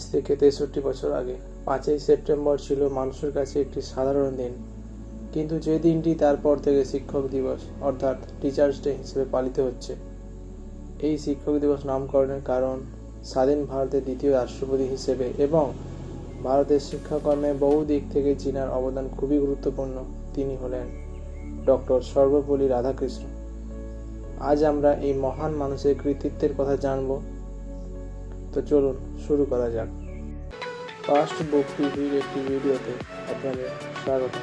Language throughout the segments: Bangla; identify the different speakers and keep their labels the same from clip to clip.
Speaker 1: আজ থেকে তেষট্টি বছর আগে, পাঁচই সেপ্টেম্বর ছিল মানুষের কাছে একটি সাধারণ দিন। কিন্তু যে দিনটি তারপর থেকে শিক্ষক দিবস, অর্থাৎ টিচার্স ডে হিসেবে পালিত হচ্ছে। এই শিক্ষক দিবস নামকরণের কারণ স্বাধীন ভারতের দ্বিতীয় রাষ্ট্রপতি হিসেবে এবং ভারতের শিক্ষাকর্মে বহু দিক থেকে চীনার অবদান খুবই গুরুত্বপূর্ণ তিনি হলেন ডক্টর সর্বপল্লী রাধাকৃষ্ণ। আজ আমরা এই মহান মানুষের কৃতিত্বের কথা জানব তো চলুন, শুরু করা যাক। ফার্স্ট বুক টিভির একটি ভিডিওতে আপনাদের স্বাগত।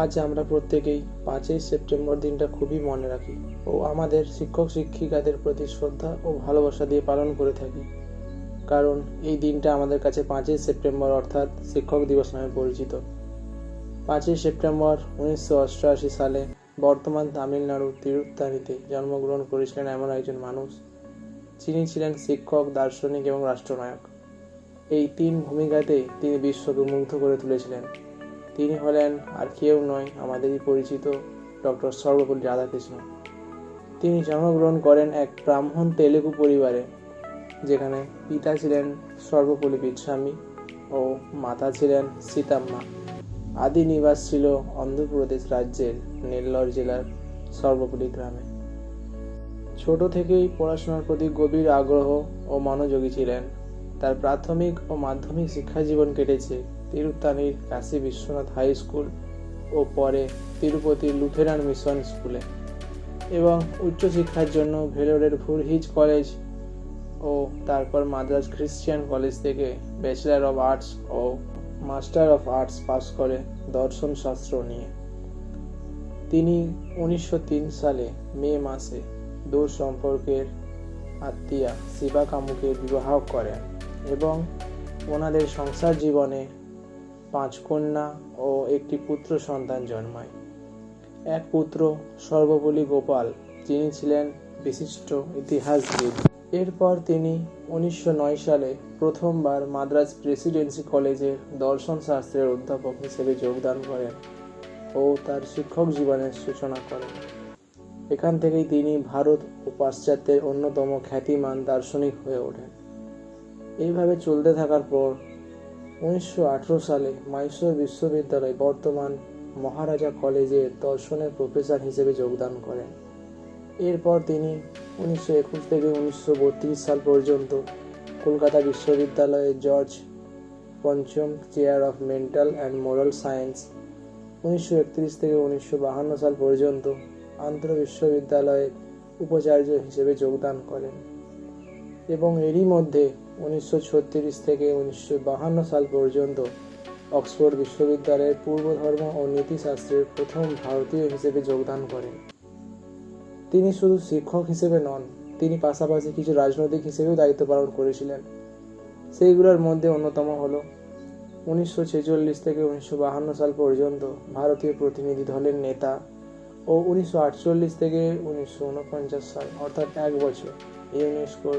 Speaker 1: আজ আমরা প্রত্যেকেই পাঁচই সেপ্টেম্বর দিনটা খুবই মনে রাখি ও আমাদের শিক্ষক শিক্ষিকাদের প্রতি শ্রদ্ধা ও ভালোবাসা দিয়ে পালন করে থাকি। কারণ এই দিনটা আমাদের কাছে পাঁচই সেপ্টেম্বর অর্থাৎ শিক্ষক দিবস নামে পরিচিত। পাঁচই সেপ্টেম্বর উনিশশো অষ্টআশি সালে বর্তমান তামিলনাড়ুর তিরুত্তানিতে জন্মগ্রহণ করেছিলেন এমন একজন মানুষ যিনি ছিলেন শিক্ষক, দার্শনিক এবং রাষ্ট্রনায়ক। এই তিন ভূমিকাতেই তিনি বিশ্বকে মুগ্ধ করে তুলেছিলেন। তিনি হলেন আর কেউ নয় আমাদেরই পরিচিত ডক্টর সর্বপল্লী রাধাকৃষ্ণ। তিনি জন্মগ্রহণ করেন এক ব্রাহ্মণ তেলেগু পরিবারে, যেখানে পিতা ছিলেন সর্বপল্লী বিস্বামী ও মাতা ছিলেন সীতাম্মা। আদি নিবাস ছিল অন্ধ্রপ্রদেশ রাজ্যের নেল্লর জেলার সর্বপল্লী গ্রামে। ছোট থেকেই পড়াশোনার প্রতি গভীর আগ্রহ ও মনোযোগী ছিলেন। তার প্রাথমিক ও মাধ্যমিক শিক্ষা জীবন কেটেছে তিরুত্তানির কাশী বিশ্বনাথ হাই স্কুল ও পরে তিরুপতির লুথেরান মিশন স্কুলে এবং উচ্চশিক্ষার জন্য ভেলোরের ফুরহিজ কলেজ ও তারপর মাদ্রাজ খ্রিস্টিয়ান কলেজ থেকে ব্যাচেলার অফ আর্টস ও মাস্টার অফ আর্টস পাস করে দর্শন শাস্ত্র নিয়ে। তিনি উনিশশো তিন সালে মে মাসে দূর সম্পর্কের আত্মীয়া শিবা কামুকে বিবাহ করেন এবং ওনাদের সংসার জীবনে পাঁচ কন্যা ও একটি পুত্র সন্তান জন্মায়। এক পুত্র সর্বপল্লী গোপাল, যিনি ছিলেন বিশিষ্ট ইতিহাসবিদ। এরপর তিনি উনিশশো নয় সালে প্রথমবার মাদ্রাজ প্রেসিডেন্সি কলেজের দর্শন শাস্ত্রের অধ্যাপক হিসেবে যোগদান করেন ও তার শিক্ষক জীবনের সূচনা করেন। এখান থেকেই তিনি ভারত ও পাশ্চাত্যের অন্যতম খ্যাতিমান দার্শনিক হয়ে ওঠেন। এইভাবে চলতে থাকার পর উনিশশো আঠেরো সালে মাইসোর বিশ্ববিদ্যালয় বর্তমান মহারাজা কলেজে দর্শনের প্রফেসর হিসেবে যোগদান করেন। এরপর তিনি উনিশশো একুশ থেকে উনিশশো বত্রিশ সাল পর্যন্ত কলকাতা বিশ্ববিদ্যালয়ে জর্জ পঞ্চম chair of mental and moral science, উনিশশো একত্রিশ থেকে উনিশশো সাল পর্যন্ত আন্তঃ বিশ্ববিদ্যালয়ের উপাচার্য হিসেবে যোগদান করেন এবং এরই মধ্যে উনিশশো ছত্রিশ থেকে উনিশশো সাল পর্যন্ত অক্সফোর্ড বিশ্ববিদ্যালয়ের পূর্বধর্ম ও নীতিশাস্ত্রের প্রথম ভারতীয় হিসেবে যোগদান করেন। তিনি শুধু শিক্ষক হিসেবে নন, তিনি পাশাপাশি কিছু রাজনৈতিক হিসেবেও দায়িত্ব পালন করেছিলেন। সেইগুলোর মধ্যে অন্যতম হল উনিশশো ছেচল্লিশ থেকে উনিশশো সাল পর্যন্ত ভারতীয় প্রতিনিধি দলের নেতা ও উনিশশো আটচল্লিশ থেকে উনিশশো উনপঞ্চাশ সাল, অর্থাৎ এক বছর ইউনেস্কোর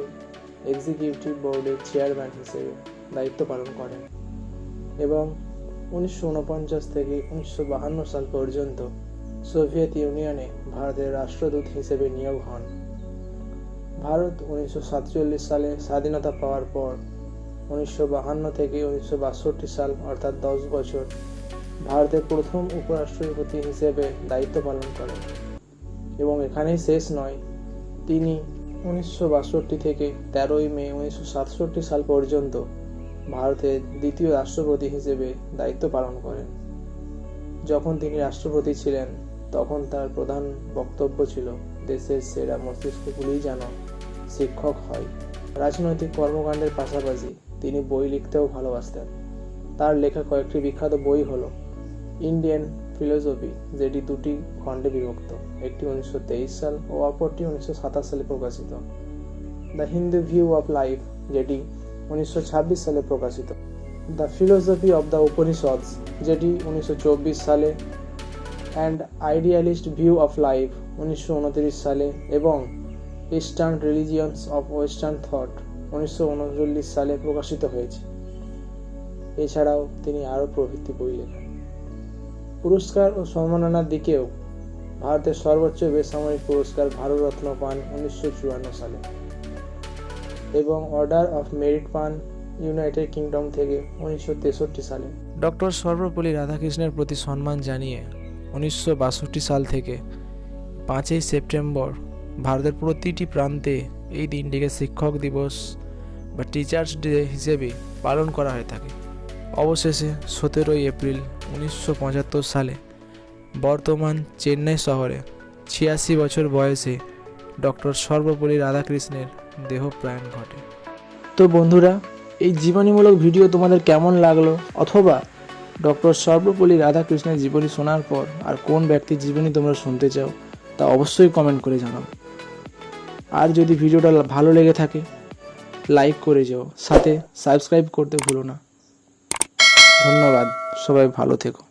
Speaker 1: এক্সিকিউটিভ বোর্ডের চেয়ারম্যান হিসেবে দায়িত্ব পালন করেন এবং উনিশশো উনপঞ্চাশ থেকে উনিশশো বাহান্ন সাল পর্যন্ত সোভিয়েত ইউনিয়নে ভারতের রাষ্ট্রদূত হিসেবে নিয়োগ হন। ভারত উনিশশো সাতচল্লিশ সালে স্বাধীনতা পাওয়ার পর উনিশশো বাহান্ন থেকে উনিশশো বাষট্টি সাল, অর্থাৎ দশ বছর ভারতের প্রথম উপরাষ্ট্রপতি হিসেবে দায়িত্ব পালন করেন। এবং এখানেই শেষ নয়, তিনি উনিশশো বাষট্টি থেকে তেরোই মে উনিশশো সাতষট্টি সাল পর্যন্ত ভারতের দ্বিতীয় রাষ্ট্রপতি হিসেবে দায়িত্ব পালন করেন। যখন তিনি রাষ্ট্রপতি ছিলেন, তখন তার প্রধান বক্তব্য ছিল, দেশের সেরা মস্তিষ্কগুলিই যেন শিক্ষক হয়। রাজনৈতিক কর্মকাণ্ডের পাশাপাশি তিনি বই লিখতেও ভালোবাসতেন। তার লেখা কয়েকটি বিখ্যাত বই হলো ইন্ডিয়ান ফিলোসফি, যেটি দুটি খণ্ডে বিভক্ত, একটি উনিশশো তেইশ সাল ও অপরটি উনিশশো সাতাশ সালে প্রকাশিত। The Hindu view of life যেটি উনিশশো ছাব্বিশ সালে প্রকাশিত। The philosophy of the Upanishads যেটি উনিশশো চব্বিশ সালে। And idealist view of life উনিশশো উনত্রিশ সালে। এবং eastern religions of western thought উনিশশো উনচল্লিশ সালে প্রকাশিত হয়েছে। এছাড়াও তিনি আরও প্রভৃতি বই লেখেন। পুরস্কার ও সম্মাননার দিকেও ভারতের সর্বোচ্চ বেসামরিক পুরস্কার ভারতরত্ন পান উনিশশো চুয়ান্ন সালে এবং অর্ডার অফ মেরিট পান ইউনাইটেড কিংডম থেকে উনিশশো তেষট্টি সালে। ডক্টর সর্বপল্লী রাধাকৃষ্ণের প্রতি সম্মান জানিয়ে উনিশশো বাষট্টি সাল থেকে পাঁচই সেপ্টেম্বর ভারতের প্রতিটি প্রান্তে এই দিনটিকে শিক্ষক দিবস বা টিচার্স ডে হিসেবে পালন করা হয়ে থাকে। অবশেষে সতেরোই এপ্রিল উনিশশো পঁচাত্তর সালে বর্তমান চেন্নাই শহরে ছিয়াশি বছর বয়সে ডক্টর সর্বপল্লী রাধাকৃষ্ণের দেহ প্রয়াণ ঘটে। তো বন্ধুরা, এই জীবনীমূলক ভিডিও তোমাদের কেমন লাগল? অথবা ডক্টর সর্বপল্লী রাধাকৃষ্ণের জীবনী শোনার পর আর কোন ব্যক্তির জীবনী তোমরা শুনতে চাও, তা অবশ্যই কমেন্ট করে জানাও। আর যদি ভিডিওটা ভালো লেগে থাকে লাইক করে যাও। সাথে সাবস্ক্রাইব করতে ভুলো না। ধন্যবাদ। সবাই ভালো থেকো।